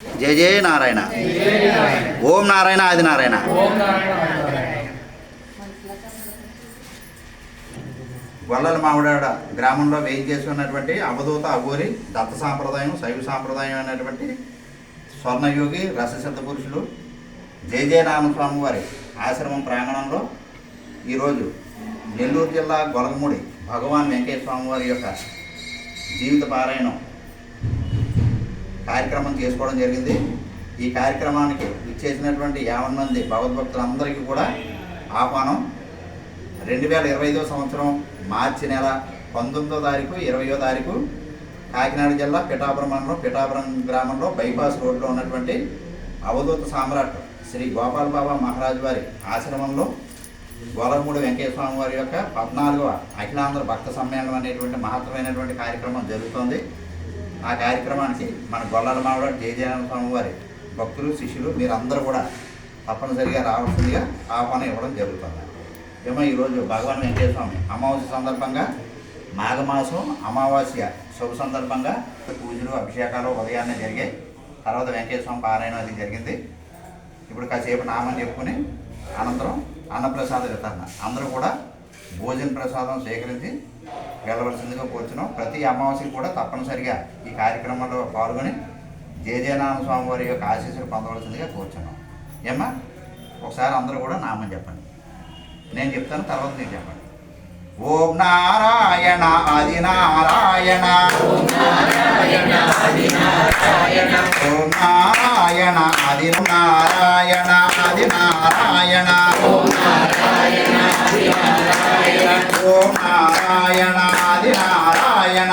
జయ జయ నారాయణ. ఓం నారాయణ ఆది నారాయణ. గొల్లల మామిడాడ గ్రామంలో వేయించేసి ఉన్నటువంటి అవధూత అగోరి దత్త సాంప్రదాయం శైవ సాంప్రదాయం అనేటువంటి స్వర్ణయోగి రససిద్ధ పురుషులు జయ జయనారాయణ వారి ఆశ్రమం ప్రాంగణంలో ఈరోజు నెల్లూరు జిల్లా గొలగముడి భగవాన్ వెంకటేశ్వర స్వామి వారి యొక్క జీవిత పారాయణం కార్యక్రమం చేసుకోవడం జరిగింది. ఈ కార్యక్రమానికి ఇచ్చేసినటువంటి యావన్ మంది భగవద్భక్తులందరికీ కూడా ఆహ్వానం. రెండు వేల ఇరవై ఐదో సంవత్సరం మార్చి నెల పంతొమ్మిదో తారీఖు ఇరవయో తారీఖు కాకినాడ జిల్లా పిఠాపురం మండలం పిఠాపురం గ్రామంలో బైపాస్ రోడ్లో ఉన్నటువంటి అవధూత సామ్రాట్ శ్రీ గోపాల్ బాబా మహారాజు వారి ఆశ్రమంలో గోలమూడి వెంకయ్య వారి యొక్క పద్నాలుగవ అఖిలాంధ్ర భక్త సమ్మేళనం అనేటువంటి మహత్తరమైనటువంటి కార్యక్రమం జరుగుతోంది. ఆ కార్యక్రమానికి మన గొల్లాల మావిడ జయజయనారాయణ స్వామి వారి భక్తులు శిష్యులు మీరందరూ కూడా తప్పనిసరిగా రావాల్సిందిగా ఆహ్వానం ఇవ్వడం జరుగుతుంది. ఏమో ఈరోజు భగవాన్ వెంకటేశ్వర స్వామి అమావాస్య సందర్భంగా మాఘమాసం అమావాస్య శుభ సందర్భంగా పూజలు అభిషేకాలు ఉదయాన్నే జరిగాయి. తర్వాత వెంకటేశ్వర స్వామి పారాయణం అది జరిగింది. ఇప్పుడు కాసేపు నామం చెప్పుకుని అనంతరం అన్నప్రసాద వితరణ. అందరూ కూడా భోజన ప్రసాదం స్వీకరించి వెళ్ళవలసిందిగా కూర్చున్నాం. ప్రతి అమావాస్యకి కూడా తప్పనిసరిగా కార్యక్రమంలో పాల్గొని జయజయనామ స్వామి వారి యొక్క ఆశీస్సులు పొందవలసిందిగా కూర్చున్నాం. ఏమ్మా? ఒకసారి అందరూ కూడా నామని చెప్పండి. నేను చెప్తాను తర్వాత నేను చెప్పండి. ఓం నారాయణ ఆది నారాయణ ఓం నారాయణ ఆది నారాయణ ఆది నారాయణ ఓం నారాయణ ఆది నారాయణ ఓం నారాయణ ఆది నారాయణ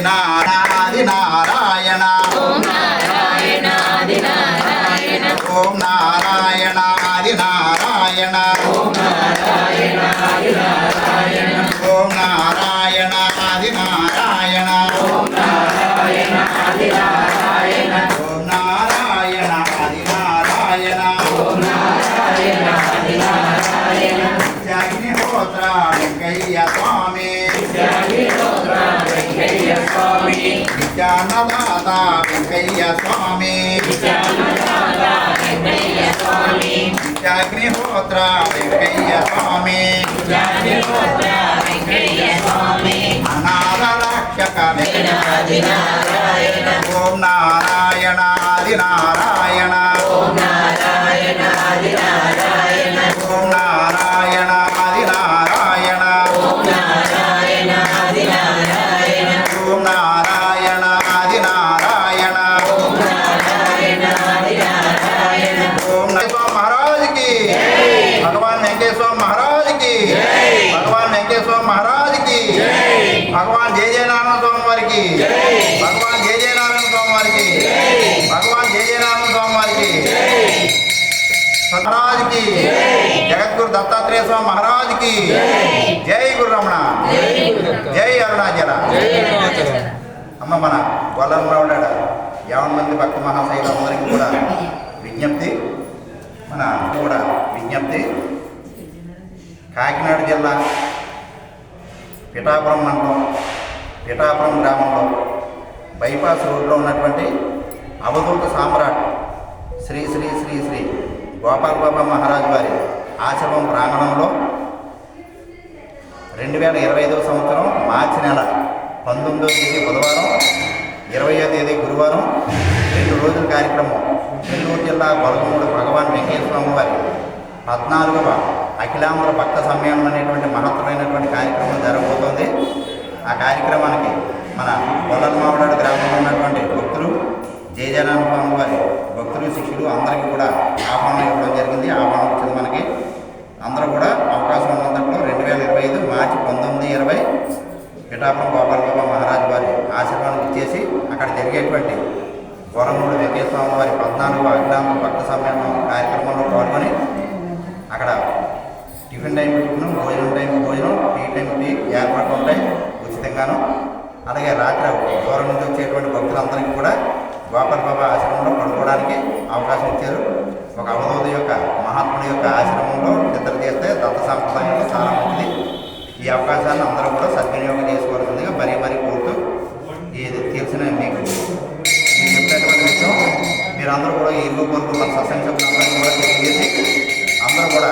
నారాయణాది నారాయణ ఓం నారాయణాది నారాయణ నారాయణ ఓం నారాయణ ఓం నారాయణ. స్వామి. జ్ఞానదాత వెంకయ్య స్వామి అగ్నిహోత్ర వెంకయ్య స్వామి అనాథ ఓం నారాయణాది నారాయణ వారికి భగవాన్ జయ జయనారాయణ స్వామి వారికి భగవాన్ జయ జయనారాయణ స్వామి వారికి మహారాజ్కి జగద్గురు దత్తాత్రేయ స్వామి మహారాజ్కి జై గురు రమణ జై అరుణాచల. అమ్మ మన గొల్లరావుడ యావన్ మంది భక్త మహాశైలందరికీ కూడా విజ్ఞప్తి. మన కూడా విజ్ఞప్తి. కాకినాడ జిల్లా పిఠాపురం మండలం పిఠాపురం గ్రామంలో బైపాస్ రోడ్లో ఉన్నటువంటి అవధూత సామ్రాట్ శ్రీ శ్రీ శ్రీ శ్రీ గోపాల్ బాబా మహారాజ్ వారి ఆశ్రమం ప్రాంగణంలో రెండు వేల ఇరవై ఐదవ సంవత్సరం మార్చి నెల పంతొమ్మిదవ తేదీ బుధవారం ఇరవయో తేదీ గురువారం రెండు రోజుల కార్యక్రమం నెల్లూరు జిల్లా గొలగమూడు భగవాన్ వెంకటేశ్వర వారి పద్నాలుగవ అఖిలాంధ్ర భక్త సమ్మేళనం అనేటువంటి మహత్తరమైనటువంటి కార్యక్రమం జరగబోతోంది. ఆ కార్యక్రమానికి మన గొల్లమావడాడు గ్రామంలో ఉన్నటువంటి భక్తులు జయజనానుభవం వారి భక్తులు శిష్యులు అందరికీ కూడా ఆహ్వానం ఇవ్వడం జరిగింది. ఆహ్వానం వచ్చింది మనకి అందరూ కూడా అవకాశం ఉన్నంతట్లో రెండు వేల ఇరవై ఐదు మార్చి పంతొమ్మిది ఇరవై పిఠాపురం గోపాల బాబా మహారాజ్ వారి ఆశీర్వాదం ఇచ్చేసి అక్కడ జరిగేటువంటి గోరమూడి వెంకటస్వామి వారి పద్నాలుగు అగ్నామ భక్త సమయం కార్యక్రమంలో పాల్గొని అక్కడ టిఫిన్ టైం టిఫిన్ భోజనం టైం భోజనం టీ టైం టీ ఏర్పాట్లు ఉంటాయి. ఉచితంగాను అలాగే రాత్రి దూరం నుంచి వచ్చేటువంటి భక్తులందరికీ కూడా గోపాల బాబా ఆశ్రమంలో పడుకోవడానికి అవకాశం ఇచ్చారు. ఒక అవధూత యొక్క మహాత్ముడి యొక్క ఆశ్రమంలో నిద్ర చేస్తే దత్త సాంప్రదాయంలో చాలా మంచిది. ఈ అవకాశాన్ని అందరూ కూడా సద్వినియోగం చేసుకోవాల్సిందిగా మరీ మరీ కోరుతూ ఇది తెలిసిన మీకు నేను చెప్పినటువంటి విషయం మీరందరూ కూడా ఈ ఇరుగు పొరుగు సత్సంగ సభ్యులందరికీ కూడా తెలియజేసి అందరూ కూడా